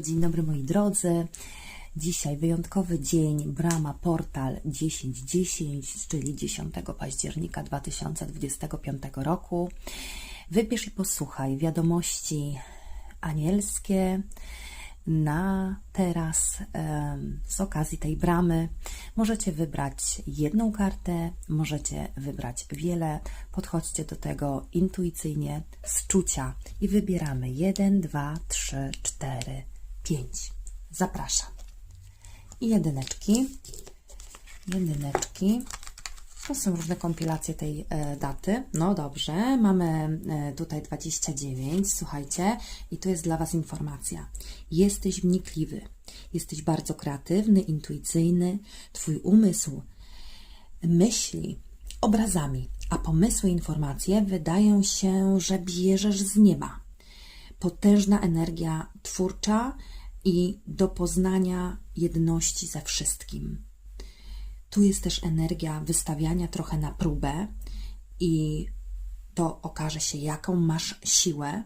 Dzień dobry moi drodzy. Dzisiaj wyjątkowy dzień, brama portal 1010, czyli 10 października 2025 roku. Wybierz i posłuchaj wiadomości anielskie na teraz z okazji tej bramy. Możecie wybrać jedną kartę, możecie wybrać wiele. Podchodźcie do tego intuicyjnie, z czucia i wybieramy 1, 2, 3, 4, 5. Zapraszam. I jedyneczki. Jedyneczki. To są różne kompilacje tej e, daty. No dobrze, mamy e, tutaj 29, słuchajcie, i tu jest dla Was informacja. Jesteś wnikliwy, jesteś bardzo kreatywny, intuicyjny, Twój umysł myśli obrazami, a pomysły, informacje wydają się, że bierzesz z nieba. Potężna energia twórcza i do poznania jedności ze wszystkim. Tu jest też energia wystawiania trochę na próbę i to okaże się, jaką masz siłę,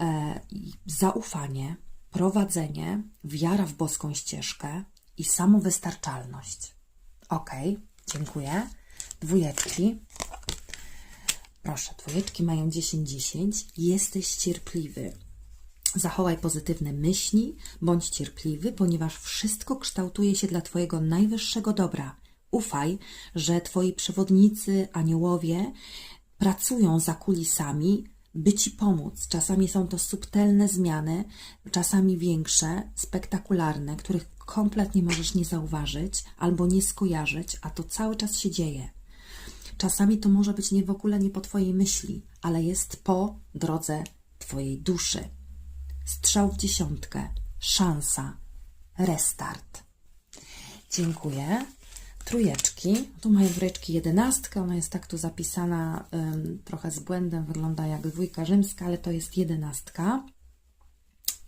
e, zaufanie, prowadzenie, wiara w boską ścieżkę i samowystarczalność. Ok, dziękuję. Dwójeczki. Proszę, dwójeczki mają 10-10. Jesteś cierpliwy. Zachowaj pozytywne myśli, bądź cierpliwy, ponieważ wszystko kształtuje się dla Twojego najwyższego dobra. Ufaj, że Twoi przewodnicy, aniołowie pracują za kulisami, by Ci pomóc. Czasami są to subtelne zmiany, czasami większe, spektakularne, których kompletnie możesz nie zauważyć albo nie skojarzyć, a to cały czas się dzieje. Czasami to może być nie w ogóle nie po Twojej myśli, ale jest po drodze Twojej duszy. Strzał w dziesiątkę, szansa, restart. Dziękuję. Trójeczki. Tu mają trójeczki jedenastkę. Ona jest tak tu zapisana trochę z błędem. Wygląda jak dwójka rzymska, ale to jest jedenastka.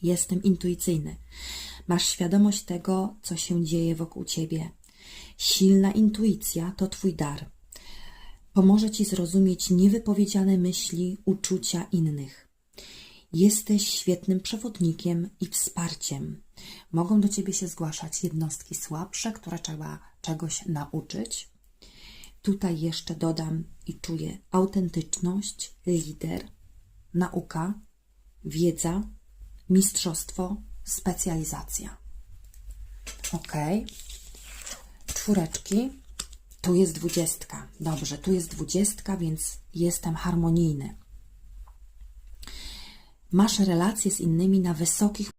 Jestem intuicyjny. Masz świadomość tego, co się dzieje wokół ciebie. Silna intuicja to twój dar. Pomoże ci zrozumieć niewypowiedziane myśli, uczucia innych. Jesteś świetnym przewodnikiem i wsparciem. Mogą do ciebie się zgłaszać jednostki słabsze, które trzeba czegoś nauczyć. Tutaj jeszcze dodam i czuję autentyczność, lider, nauka, wiedza, mistrzostwo, specjalizacja. Ok. Czwóreczki. Tu jest dwudziestka. Dobrze, tu jest dwudziestka, więc jestem harmonijny. Masz relacje z innymi na wysokich